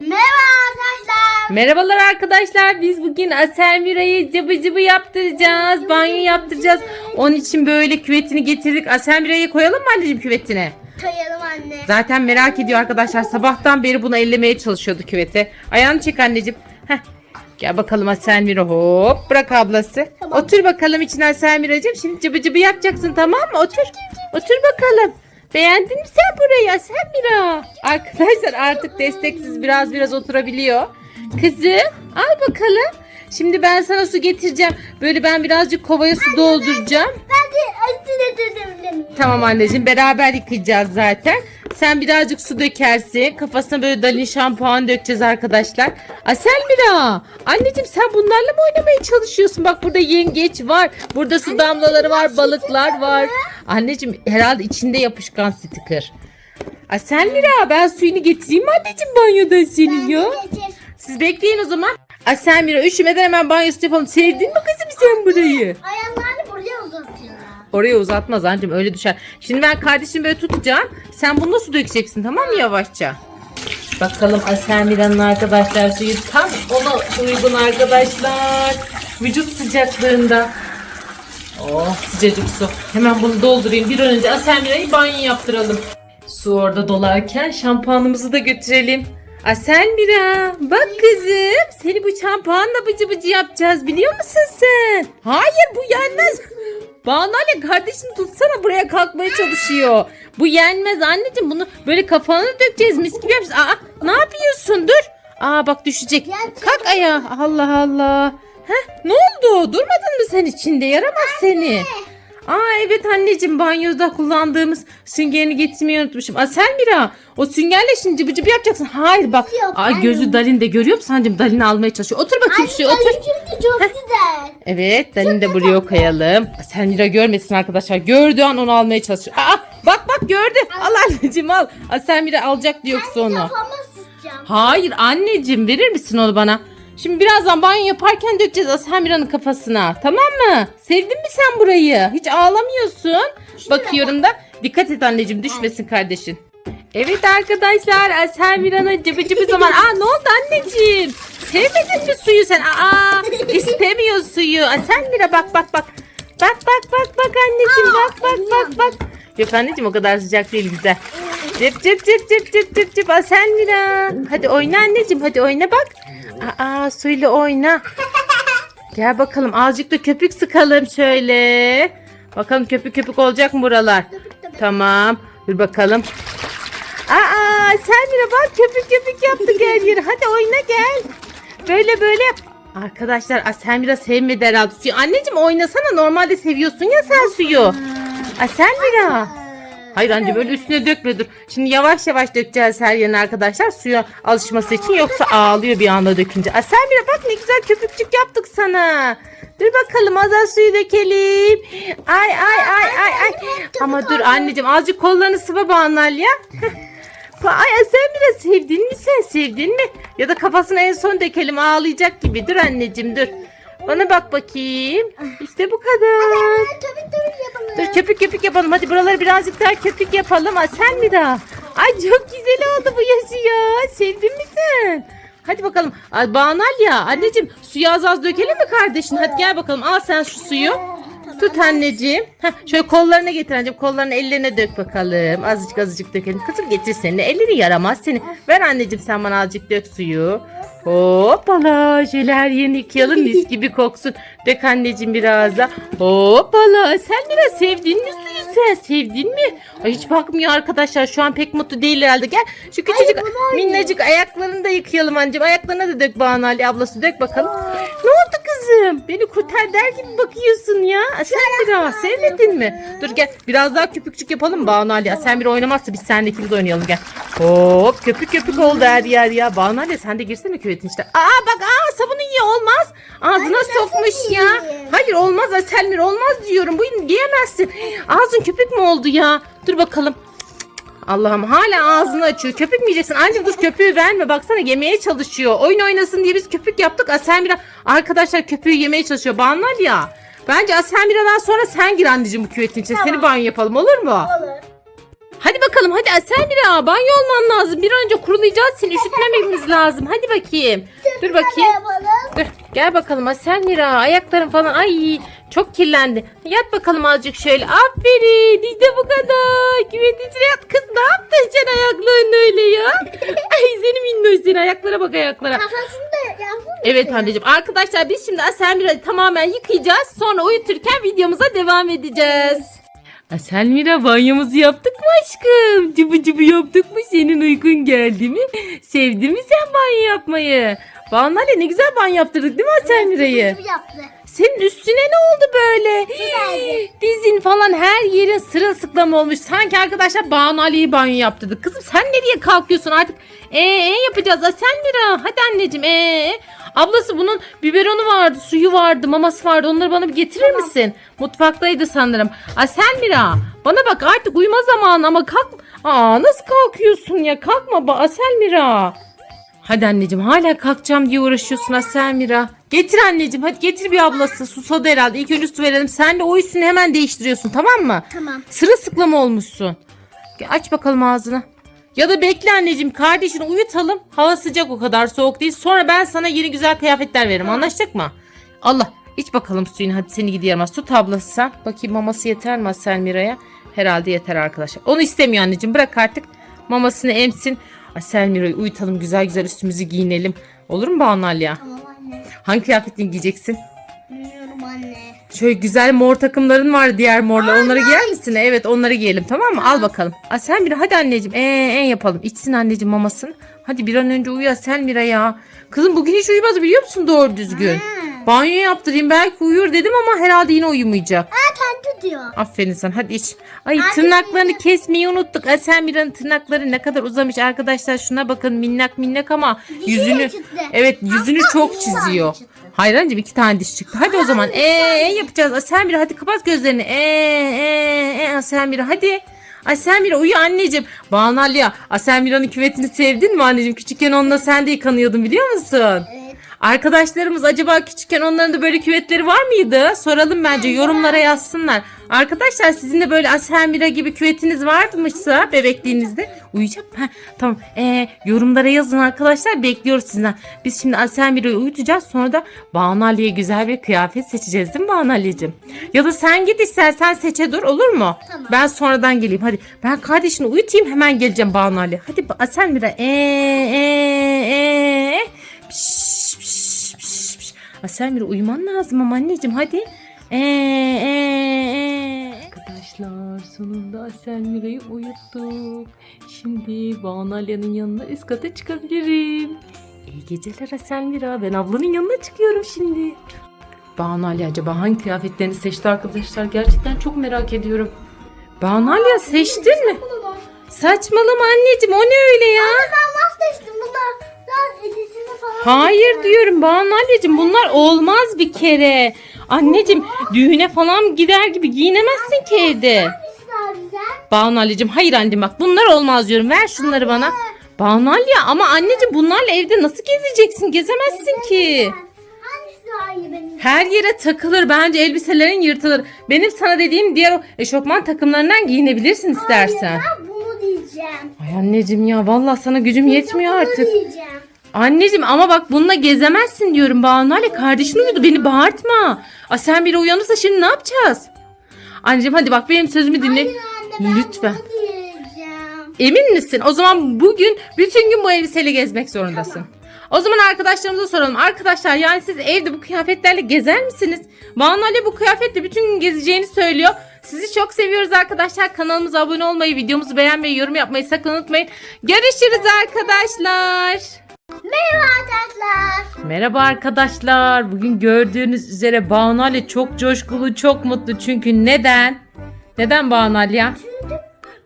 Merhaba arkadaşlar. Merhabalar arkadaşlar. Biz bugün Aselmira'yı cıbı cıbı yaptıracağız. Banyo yaptıracağız. Onun için böyle küvetini getirdik. Aselmira'yı koyalım mı anneciğim küvetine? Koyalım anne. Zaten merak ediyor arkadaşlar. Sabahtan beri bunu ellemeye çalışıyordu küvete. Ayağını çek anneciğim. Heh. Gel bakalım Aselmira hop. Bırak ablası. Tamam. Otur bakalım içine Aselmira'cığım. Şimdi cıbı cıbı yapacaksın tamam mı? Otur. Otur bakalım. Beğendin mi sen burayı Aselmira? Arkadaşlar artık desteksiz biraz biraz oturabiliyor. Kızım al bakalım. Şimdi ben sana su getireceğim. Böyle ben birazcık kovaya su dolduracağım. Ben de üstüne düzebilirim. Tamam anneciğim beraber yıkayacağız zaten. Sen birazcık su dökersin. Kafasına böyle dalin şampuan dökeceğiz arkadaşlar. Asel Mira. Anneciğim sen bunlarla mı oynamaya çalışıyorsun? Bak burada yengeç var. Burada su damlaları var. Balıklar var. Anneciğim herhalde içinde yapışkan sticker. Asel Mira ben suyunu getireyim mi anneciğim banyodan senin ya? Siz bekleyin o zaman. Asel Mira üşümeden hemen banyosu yapalım. Sevdin mi kızım sen burayı? Ayaklarını buraya uzatıyorlar. Oraya uzatmaz anneciğim öyle düşer. Şimdi ben kardeşim böyle tutacağım. Sen bunu nasıl dökeceksin tamam mı yavaşça? Bakalım Aselmira'nın arkadaşlar suyu tam ona uygun arkadaşlar. Vücut sıcaklığında. Oh sıcacık su. Hemen bunu doldurayım. Bir an önce Aselmira'yı banyo yaptıralım. Su orada dolarken şampuanımızı da götürelim. Aselmira bak kızım seni bu şampuanla bıcı bıcı yapacağız biliyor musun sen? Hayır bu yenmez. Banu Ali kardeşini tutsana buraya kalkmaya çalışıyor. Bu yenmez anneciğim bunu böyle kafana dökeceğiz mis gibi yapacağız. Aa ne yapıyorsun dur. Aa bak düşecek. Kalk ayağa Allah Allah. Heh, ne oldu durmadın mı sen içinde yaramaz seni. Aa evet anneciğim banyoda kullandığımız süngerini getirmeyi unutmuşum. Aa sen Mira o süngerle şimdi cıbı cıbı yapacaksın. Hayır bak. Yok, Aa hayır. gözü Dalin de görüyor musun anneciğim? Dalin almaya çalışıyor. Otur bakayım şuraya otur. çünkü çok güzel. Evet Dalin de buraya koyalım. Sen Mira görmesin arkadaşlar. Gördüğü an onu almaya çalışıyor. Aa bak bak gördü. Al anneciğim al. Aa, sen Mira alacak diyor yoksa onu. Kafama. Hayır anneciğim verir misin onu bana? Şimdi birazdan banyo yaparken dökeceğiz Asamira'nın kafasına. Tamam mı? Sevdin mi sen burayı? Hiç ağlamıyorsun. Bakıyorum da. Dikkat et anneciğim düşmesin kardeşin. Evet arkadaşlar Asamira'nın cıbı cıbı zaman. Aa ne oldu anneciğim? Sevmedin mi suyu sen? Aa istemiyor suyu. Asamira bak bak bak. Bak bak bak bak anneciğim bak bak bak bak. Yok anneciğim o kadar sıcak değil güzel. Cıp cıp cıp cıp cıp cıp cıp Aselmira. Hadi oyna anneciğim hadi oyna bak. Aa suyla oyna. Gel bakalım azıcık da köpük sıkalım şöyle. Bakalım köpük köpük olacak mı buralar? Tamam. Dur bakalım. Aa Selmira bak köpük köpük yaptık her yeri. Hadi oyna gel. Böyle böyle yap. Arkadaşlar Aselmira sevmedi herhalde suyu. Anneciğim oynasana normalde seviyorsun ya sen suyu. Aselmira. Hayır anne böyle üstüne dökme dur. Şimdi yavaş yavaş dökeceğiz her yerine arkadaşlar suya alışması için yoksa ağlıyor bir anda dökünce. Aselmira bak ne güzel köpükçük yaptık sana. Dur bakalım az az suyu dökelim. Ay ay ay ay ay. Ama dur anneciğim azıcık kollarını sıva Banal ya. Ay Aselmira sevdin mi sen sevdin mi? Ya da kafasına en son dökelim ağlayacak gibi. Dur anneciğim dur. Bana bak bakayım. İşte bu kadar. Yapalım. Dur köpük köpük yapalım. Hadi buraları birazcık daha köpük yapalım. Ha, sen mi daha? Ay çok güzel oldu bu yaşı ya. Sevdin mi sen? Hadi bakalım. Ay, Banal ya. Anneciğim suyu az az dökelim mi kardeşin? Hadi gel bakalım. Al sen şu suyu. Tut anneciğim. Heh, şöyle kollarına getir anneciğim. Kollarını ellerine dök bakalım. Azıcık azıcık dökelim. Kızım getir seni. Elleri yaramaz seni. Ver anneciğim sen bana azıcık dök suyu. Hoppala. Şöyle her yerini yıkayalım mis gibi koksun. Dök anneciğim biraz da. Hoppala. Sen biraz sevdin mi suyu sen? Sevdin mi? Ay hiç bakmıyor arkadaşlar. Şu an pek mutlu değil herhalde. Gel şu küçücük minnacık ayaklarını da yıkayalım anneciğim. Ayaklarına da dök Banu Ali ablası. Dök bakalım. Ne oldu kızım? Beni kurtar der gibi bakıyorsun ya. Sen biraz sevmedin mi? Dur gel biraz daha köpükçük yapalım Banu Ali. Sen bir oynamazsa biz seninle ikimiz oynayalım gel. Hop köpük köpük oldu her yer ya. Banu Ali sen de girsene küvetin işte. Aa bak aa sabunu yiyor olmaz. Ağzına Anne, sokmuş ya. yiyeyim? Hayır olmaz Aselmir olmaz diyorum. Bu yiyemezsin. Ağzın köpük mü oldu ya? Dur bakalım. Allah'ım hala ağzını açıyor. Köpük mü yiyeceksin? Anneciğim dur köpüğü verme. Baksana yemeye çalışıyor. Oyun oynasın diye biz köpük yaptık. Aselmira arkadaşlar köpüğü yemeye çalışıyor. Banlar ya. Bence Aselmira'dan sonra sen gir anneciğim bu küvetin içine. Seni banyo yapalım olur mu? Olur. Hadi bakalım hadi Aselmira banyo olman lazım. Bir an önce kurulayacağız seni üşütmememiz lazım. Hadi bakayım. Dur bakayım. Dur gel bakalım Aselmira ayakların falan ay çok kirlendi. Yat bakalım azıcık şöyle. Aferin işte bu kadar. Güvenin içine yat kız ne yaptın sen ayaklarını öyle ya? Ay seni minnoş seni ayaklara bak ayaklara. Kafasını da yapalım. Evet anneciğim. Arkadaşlar biz şimdi Aselmira'yı tamamen yıkayacağız. Sonra uyuturken videomuza devam edeceğiz. Aselmira banyomuzu yaptık mı aşkım? Cıbı cıbı yaptık mı? Senin uykun geldi mi? Sevdin mi sen banyo yapmayı? Banayla ne güzel banyo yaptırdık değil mi Aselmira'yı? Gibi yaptı. Senin üstüne ne oldu böyle? Dizin falan her yerin sırılsıklam olmuş. Sanki arkadaşlar Banu Ali'yi banyo yaptırdık. Kızım sen nereye kalkıyorsun artık? Ee, yapacağız. Aselmira hadi anneciğim. Ee, ablası bunun biberonu vardı, suyu vardı, maması vardı. Onları bana bir getirir misin? Mutfaktaydı sanırım. Aselmira bana bak artık uyuma zamanı ama kalk. Aa nasıl kalkıyorsun ya? Kalkma ba Aselmira. Hadi anneciğim hala kalkacağım diye uğraşıyorsun Aselmira. Getir anneciğim hadi getir bir ablası. Susadı herhalde. İlk önce su verelim. Sen de o üstünü hemen değiştiriyorsun tamam mı? Tamam. Sırılsıklam olmuşsun. Aç bakalım ağzını. Ya da bekle anneciğim kardeşini uyutalım. Hava sıcak o kadar soğuk değil. Sonra ben sana yeni güzel kıyafetler veririm. Anlaştık mı? Allah iç bakalım suyunu hadi seni gidiyorum. Tut ablası sen. Bakayım maması yeter mi Selmira'ya? Herhalde yeter arkadaşlar. Onu istemiyor anneciğim bırak artık. Mamasını emsin. Selmira'yı uyutalım güzel güzel üstümüzü giyinelim. Olur mu Banu Alya? Tamam anne. Hangi kıyafetini giyeceksin? Bilmiyorum anne. Şöyle güzel mor takımların var diğer morlar. Onları giyer misin? Evet onları giyelim tamam mı? Al bakalım. Aa, sen bir hadi anneciğim. Ee, en yapalım. İçsin anneciğim mamasını. Hadi bir an önce uyu Selmira ya. Kızım bugün hiç uyumadı biliyor musun doğru düzgün? Ha. Banyo yaptırayım belki uyur dedim ama herhalde yine uyumayacak. Aa kendi diyor. Aferin sen hadi iç. Ay Anne, tırnaklarını kesmeyi unuttuk. Selmira'nın tırnakları ne kadar uzamış arkadaşlar. Şuna bakın minnak minnak ama Dişi yüzünü çıktı. evet yüzünü Aslında çok iki tane çiziyor. çıktı. Hayır anneciğim iki tane diş çıktı. Hadi o zaman ee yapacağız. Selmira hadi kapat gözlerini. Ee ee ee Selmira hadi. Ay Selmira uyu anneciğim. Banu Alya, Selmira'nın küvetini sevdin mi anneciğim? Küçükken onunla sen de yıkanıyordun biliyor musun? Evet. Arkadaşlarımız acaba küçükken onların da böyle küvetleri var mıydı? Soralım bence yorumlara yazsınlar. Arkadaşlar sizin de böyle Aselmira gibi küvetiniz varmışsa bebekliğinizde uyuyacak mı? Tamam ee, yorumlara yazın arkadaşlar bekliyoruz sizden. Biz şimdi Aselmira'yı uyutacağız sonra da Banu Ali'ye güzel bir kıyafet seçeceğiz değil mi Banu Ali'cim? Ya da sen git istersen seçe dur olur mu? Tamam. Ben sonradan geleyim hadi. Ben kardeşini uyutayım hemen geleceğim Banu Ali. Hadi Aselmira ee ee ee. Piş, piş, Aselmira uyuman lazım ama anneciğim hadi. Ee, ee, ee. Arkadaşlar sonunda Aselmira'yı uyuttuk. Şimdi Banu Alya'nın yanına üst kata çıkabilirim. İyi geceler Aselmira. Ben ablanın yanına çıkıyorum şimdi. Banu Ali acaba hangi kıyafetlerini seçti arkadaşlar? Gerçekten çok merak ediyorum. Banu Alya seçtin mi? Saçmalama anneciğim o ne öyle ya? Ben falan. Hayır diyorum Banu anneciğim bunlar olmaz bir kere. Anneciğim düğüne falan gider gibi giyinemezsin ki evde. Banu anneciğim hayır anneciğim bak bunlar olmaz diyorum ver şunları bana. Banu ya ama anneciğim bunlarla evde nasıl gezeceksin gezemezsin ki. Her yere takılır bence elbiselerin yırtılır. Benim sana dediğim diğer o eşofman takımlarından giyinebilirsin istersen. Hayır ben bunu diyeceğim. Ay anneciğim ya vallahi sana gücüm yetmiyor artık. diyeceğim. Anneciğim ama bak bununla gezemezsin diyorum Banu Ali. Kardeşin uyudu beni bağırtma. Aa, sen biri uyanırsa şimdi ne yapacağız? Anneciğim hadi bak benim sözümü dinle. Hayır anne ben Lütfen. bunu. Emin misin? O zaman bugün bütün gün bu elbiseyle gezmek zorundasın. O zaman arkadaşlarımıza soralım. Arkadaşlar yani siz evde bu kıyafetlerle gezer misiniz? Banu Ali bu kıyafetle bütün gün gezeceğini söylüyor. Sizi çok seviyoruz arkadaşlar. Kanalımıza abone olmayı, videomuzu beğenmeyi, yorum yapmayı sakın unutmayın. Görüşürüz arkadaşlar. Merhaba arkadaşlar. Bugün gördüğünüz üzere Banu Ali çok coşkulu, çok mutlu. Çünkü neden? Neden Banu Ali ya? Çünkü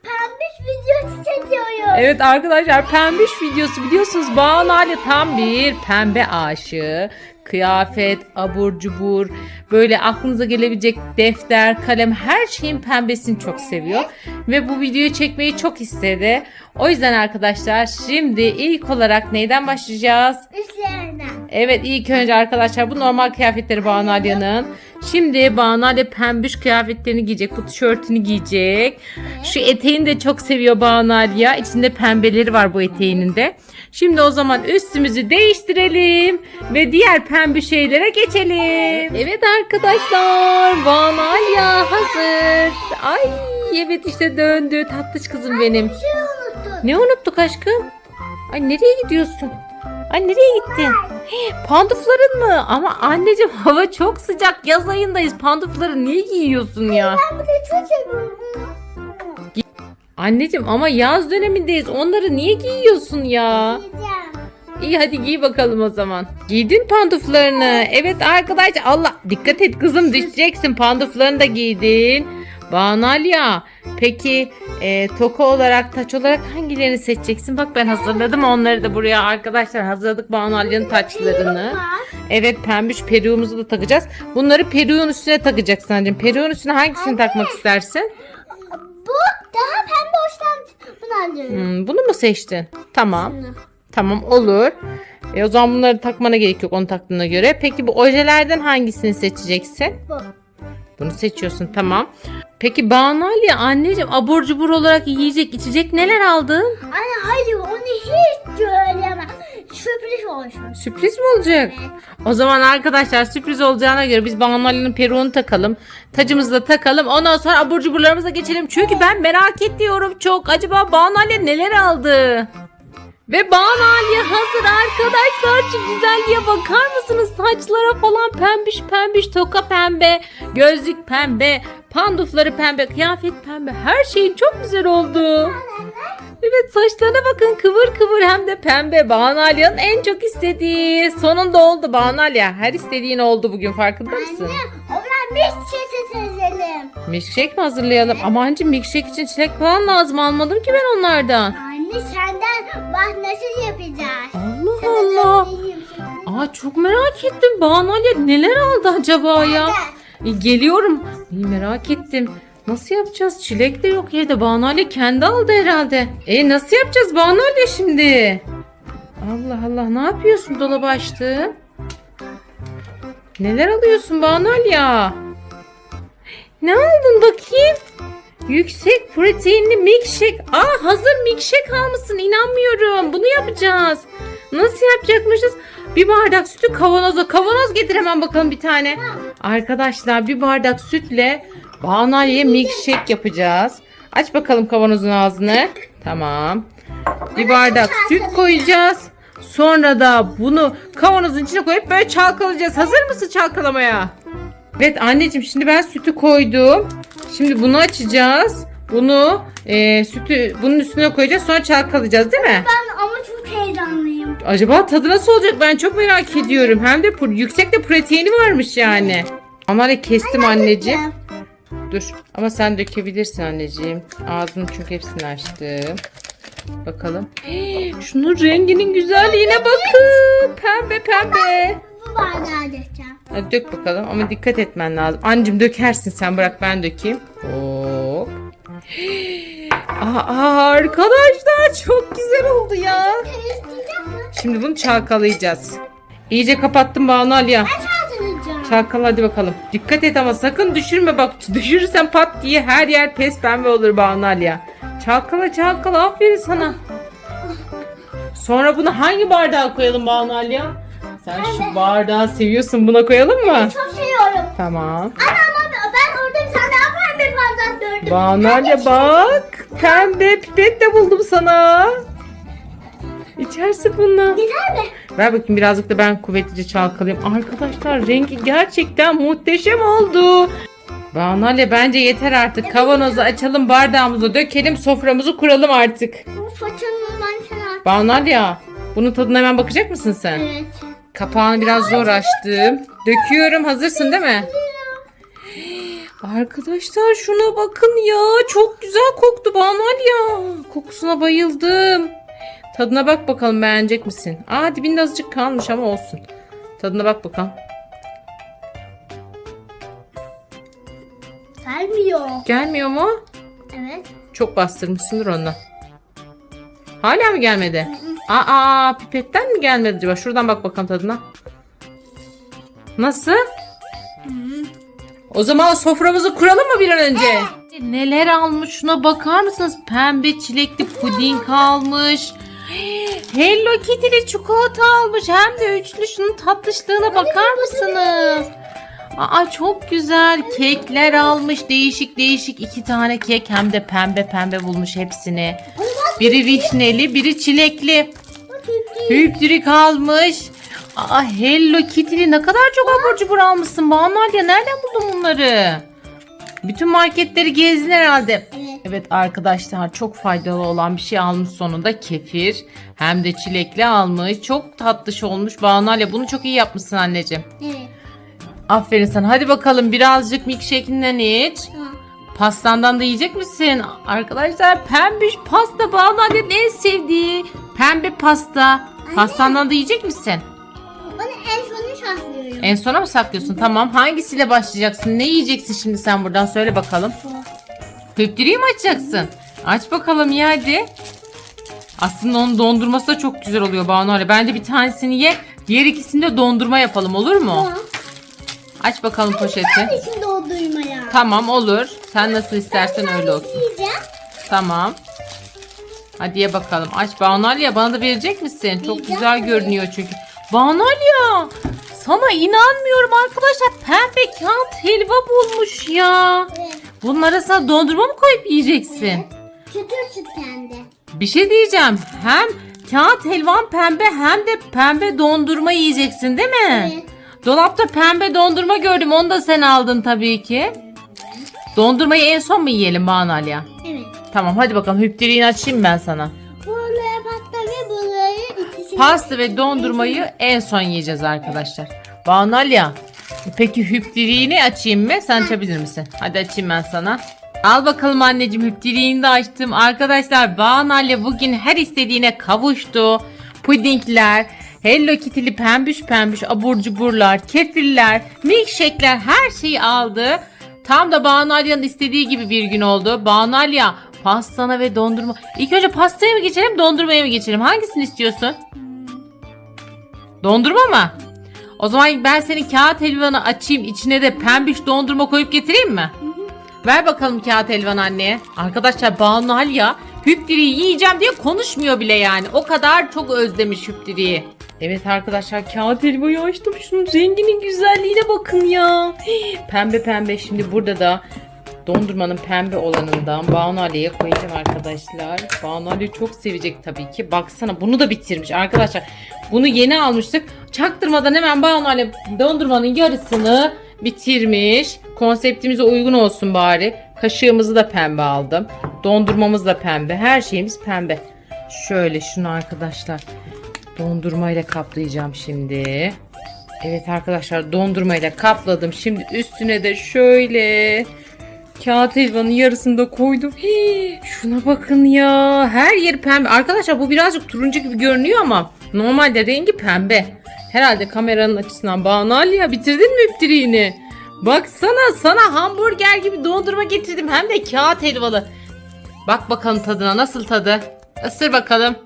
pembiş video çekiyorum. Evet arkadaşlar pembiş videosu biliyorsunuz Banu Ali tam bir pembe aşığı. Kıyafet, abur cubur, böyle aklınıza gelebilecek defter, kalem her şeyin pembesini çok seviyor. Ve bu videoyu çekmeyi çok istedi. O yüzden arkadaşlar şimdi ilk olarak neyden başlayacağız? Üstlerinden. Evet ilk önce arkadaşlar bu normal kıyafetleri Banu Alya'nın. Şimdi Banu Ali pembiş kıyafetlerini giyecek. Bu tişörtünü giyecek. Şu eteğini de çok seviyor Banu Ali ya. İçinde pembeleri var bu eteğinin de. Şimdi o zaman üstümüzü değiştirelim ve diğer pembe şeylere geçelim. Evet arkadaşlar Banu Aliya hazır. Ay evet işte döndü tatlış kızım benim. Bir şey. Ne unuttuk aşkım? Ay nereye gidiyorsun? Ay nereye gittin? Hii, Pandufların mı? Ama anneciğim hava çok sıcak. Yaz ayındayız. Pandufları niye giyiyorsun ya? Ben bunu çok seviyorum. Anneciğim ama yaz dönemindeyiz. Onları niye giyiyorsun ya? İyi hadi giy bakalım o zaman. Giydin panduflarını. Evet arkadaşlar Allah dikkat et kızım düşeceksin. Panduflarını da giydin. Banalya. Peki e, toka olarak taç olarak hangilerini seçeceksin? Bak ben hazırladım onları da buraya arkadaşlar hazırladık Banalya'nın taçlarını. Var. Evet pembiş peruğumuzu da takacağız. Bunları peruğun üstüne takacaksın anneciğim. Peruğun üstüne hangisini takmak istersin? Bu daha pembe hoşlan. Bunu alıyorum. Hmm, bunu mu seçtin? Tamam. Tamam olur. E, o zaman bunları takmana gerek yok onu taktığına göre. Peki bu ojelerden hangisini seçeceksin? Bu. Bunu seçiyorsun tamam. Peki Banalya anneciğim abur cubur olarak yiyecek içecek neler aldın? Anne hayır onu hiç söyleme. Sürpriz olsun. Sürpriz mi olacak? O zaman arkadaşlar sürpriz olacağına göre biz Banalya'nın peruğunu takalım. Tacımızı da takalım. Ondan sonra abur cuburlarımıza geçelim. Çünkü ben merak ediyorum çok. Acaba Banalya neler aldı? Ve Banalya hazır arkadaşlar. Şu güzelliğe bakar mısınız? Saçlara falan pembiş pembiş toka pembe, gözlük pembe, pandufları pembe, kıyafet pembe. Her şeyin çok güzel oldu. Evet saçlarına bakın kıvır kıvır hem de pembe. Banalya'nın en çok istediği. Sonunda oldu Banalya. Her istediğin oldu bugün farkında mısın? Anne o zaman bir çiçek seçelim. Milkshake mi hazırlayalım? Ama anneciğim milkshake için çilek falan lazım. Almadım ki ben onlardan. Anne senden bak nasıl yapacağız. Allah Sana Allah. şimdi. Aa çok merak ettim. Banalya neler aldı acaba ya? E, geliyorum. İyi merak ettim. Nasıl yapacağız? Çilek de yok evde. Banalya kendi aldı herhalde. E nasıl yapacağız Banalya şimdi? Allah Allah ne yapıyorsun dolabı açtın? Neler alıyorsun Banalya? Ne aldın bakayım? Yüksek proteinli milkshake. Aa hazır milkshake almışsın inanmıyorum. Bunu yapacağız. Nasıl yapacakmışız? Bir bardak sütü kavanoza. Kavanoz getir hemen bakalım bir tane. Arkadaşlar bir bardak sütle Banalya'ya milkshake yapacağız. Aç bakalım kavanozun ağzını. Tamam. Bir bardak süt koyacağız. Sonra da bunu kavanozun içine koyup böyle çalkalayacağız. Hazır mısın çalkalamaya? Evet anneciğim şimdi ben sütü koydum. Şimdi bunu açacağız. Bunu e, sütü bunun üstüne koyacağız. Sonra çalkalayacağız değil mi? Ben ama çok heyecanlıyım. Acaba tadı nasıl olacak ben çok merak ediyorum. Hem de yüksek de proteini varmış yani. Onları kestim anneciğim. Dur ama sen dökebilirsin anneciğim. Ağzını çünkü hepsini açtım. Bakalım. Hii, Şunun renginin güzelliğine bakın. Pembe pembe. Bu bardağı dökeceğim. Hadi dök bakalım ama dikkat etmen lazım. Anneciğim dökersin sen bırak ben dökeyim. Hop. Aa, arkadaşlar çok güzel oldu ya. Şimdi bunu çalkalayacağız. İyice kapattım Banu Aliye. Ben Çalkala hadi bakalım. Dikkat et ama sakın düşürme bak. Düşürürsen pat diye her yer pes pembe olur Banu Aliye. Çalkala çalkala aferin sana. Sonra bunu hangi bardağa koyalım Banu Aliye? Sen şu bardağı seviyorsun buna koyalım mı? Çok seviyorum. Tamam. Ana ama ben orada bir tane daha pembe bardak gördüm. Banu Aliye bak. Pembe pipet de buldum sana. İçersin bunu. Gider mi? Ver bakayım birazcık da ben kuvvetlice çalkalayayım. Arkadaşlar rengi gerçekten muhteşem oldu. Banale bence yeter artık. Kavanozu açalım, bardağımızı dökelim, soframızı kuralım artık. Bu fırçanın mançana. Banal ya. Bunun tadına hemen bakacak mısın sen? Evet. Kapağını biraz zor açtım. Döküyorum. Hazırsın değil mi? Arkadaşlar şuna bakın ya. Çok güzel koktu Banal ya. Kokusuna bayıldım. Tadına bak bakalım beğenecek misin? Aa dibinde azıcık kalmış ama olsun. Tadına bak bakalım. Gelmiyor. Gelmiyor mu? Evet. Çok bastırmışsındır ondan. Hala mı gelmedi? Aa pipetten mi gelmedi acaba? Şuradan bak bakalım tadına. Nasıl? O zaman soframızı kuralım mı bir an önce? Neler almış şuna bakar mısınız? Pembe çilekli puding almış. Hello Kitty'li çikolata almış. Hem de üçlü. Şunun tatlışlığına bakar mısınız? Aa çok güzel. Kekler almış. Değişik değişik iki tane kek. Hem de pembe pembe bulmuş hepsini. Biri vişneli, biri çilekli. Hüptürik almış. Aa Hello Kitty'li ne kadar çok abur cubur almışsın Banu Alya. Nereden buldun bunları? Bütün marketleri gezdin herhalde. Evet. Arkadaşlar çok faydalı olan bir şey almış sonunda kefir. Hem de çilekli almış. Çok tatlış olmuş. Banu Alya bunu çok iyi yapmışsın anneciğim. Evet. Aferin sana. Hadi bakalım birazcık milkshake'inden iç. Tamam. Pastandan da yiyecek misin? Arkadaşlar pembiş pasta Banu Alya'nın en sevdiği. Pembe pasta. Pastandan da yiyecek misin? Onu en sonu saklıyorum. En sona mı saklıyorsun? Tamam. Hangisiyle başlayacaksın? Ne yiyeceksin şimdi sen buradan? Söyle bakalım. Hüptürüyü mü açacaksın? Aç bakalım ya hadi. Aslında onun dondurması da çok güzel oluyor Banu Alya. Bence bir tanesini ye. Diğer ikisini de dondurma yapalım olur mu? Tamam. Aç bakalım poşeti. Şimdi o duymaya. Tamam olur. Sen nasıl istersen öyle olsun. Yiyeceğim. Tamam. Hadi ye bakalım. Aç Banu Alya bana da verecek misin? Çok Yiyeceğim güzel tabii. görünüyor çünkü. Banu Alya sana inanmıyorum arkadaşlar. Pembe kağıt helva bulmuş ya. Evet. Bunun arasına dondurma mı koyup yiyeceksin? Evet. Hem de. Bir şey diyeceğim. Hem kağıt helvan pembe hem de pembe dondurma yiyeceksin değil mi? Evet. Dolapta pembe dondurma gördüm. Onu da sen aldın tabii ki. Dondurmayı en son mu yiyelim Banu Alya? Evet. Tamam hadi bakalım hüptiriğini açayım ben sana. Buraya pasta ve burayı ikisini... Pasta ve dondurmayı en son yiyeceğiz arkadaşlar. Banu Alya, peki hüptiriğini açayım mı? Sen açabilir misin? Hadi açayım ben sana. Al bakalım anneciğim hüptiriğini de açtım. Arkadaşlar Banu Alya bugün her istediğine kavuştu. Pudingler, Hello Kitty'li pembüş pembüş abur cuburlar, kefirler, milkshake'ler her şeyi aldı. Tam da Banu Alya'nın istediği gibi bir gün oldu. Banu Alya pastana ve dondurma. İlk önce pastaya mı geçelim dondurmaya mı geçelim? Hangisini istiyorsun? Dondurma mı? O zaman ben senin kağıt helvanı açayım. içine de pembiş dondurma koyup getireyim mi? Ver bakalım kağıt helvanı anneye. Arkadaşlar Banu Alya hüptiriyi yiyeceğim diye konuşmuyor bile yani. O kadar çok özlemiş hüptiriyi. Evet arkadaşlar kağıt helvayı açtım. Şunun renginin güzelliğine bakın ya. Pembe pembe şimdi burada da dondurmanın pembe olanından Banu Ali'ye koyacağım arkadaşlar. Banu Ali çok sevecek tabii ki. Baksana bunu da bitirmiş arkadaşlar. Bunu yeni almıştık. Çaktırmadan hemen Banu Ali dondurmanın yarısını bitirmiş. Konseptimize uygun olsun bari. Kaşığımızı da pembe aldım. Dondurmamız da pembe. Her şeyimiz pembe. Şöyle şunu arkadaşlar. Dondurmayla kaplayacağım şimdi. Evet arkadaşlar dondurmayla kapladım. Şimdi üstüne de şöyle kağıt helvanın yarısını da koydum. Hii, şuna bakın ya. Her yer pembe. Arkadaşlar bu birazcık turuncu gibi görünüyor ama normalde rengi pembe. Herhalde kameranın açısından Banu ya bitirdin mi üptiriğini? Baksana sana hamburger gibi dondurma getirdim. Hem de kağıt helvalı. Bak bakalım tadına nasıl tadı. Isır bakalım.